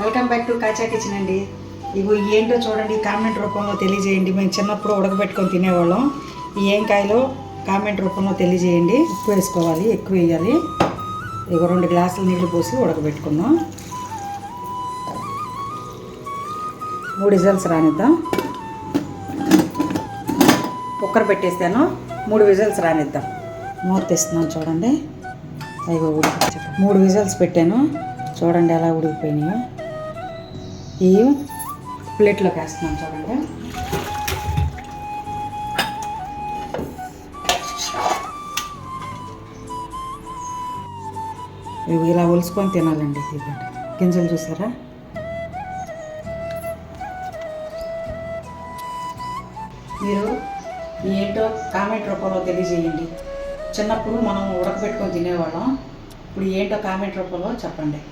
Welcome back to Kacha kitchen అండి. ఇగో ఏంటో చూడండి కామెంట్ రూపంలో తెలియజేయండి. మేము చిన్నప్పుడు ఉడకబెట్టుకొని తినేవాళ్ళం. ఈ ఏం కాయలో కామెంట్ రూపంలో తెలియజేయండి. ఉప్పు వేసుకోవాలి ఎక్కువ వేయాలి. ఇగో రెండు గ్లాసులు నీళ్ళు పోసి ఉడకబెట్టుకుందాం. మూడు విజల్స్ రానిద్దాం. కుక్కర్ పెట్టేస్తాను. మూడు విజల్స్ రానిద్దాం. మూత తెస్తున్నాను చూడండి. అయ్యో ఉడికి మూడు విజల్స్ పెట్టాను. చూడండి ఎలా ఉడికిపోయినాయో. ఈ ప్లేట్లోకి వేస్తున్నాం చూడండి. ఇవి ఇలా ఒలుసుకొని తినాలండి ఇవ్వండి గింజలు చూసారా? మీరు ఏంటో కామెంట్ రూపంలో తెలియజేయండి. చిన్నప్పుడు మనం ఉడకబెట్టుకొని తినేవాళ్ళం. ఇప్పుడు ఏంటో కామెంట్ రూపంలో చెప్పండి.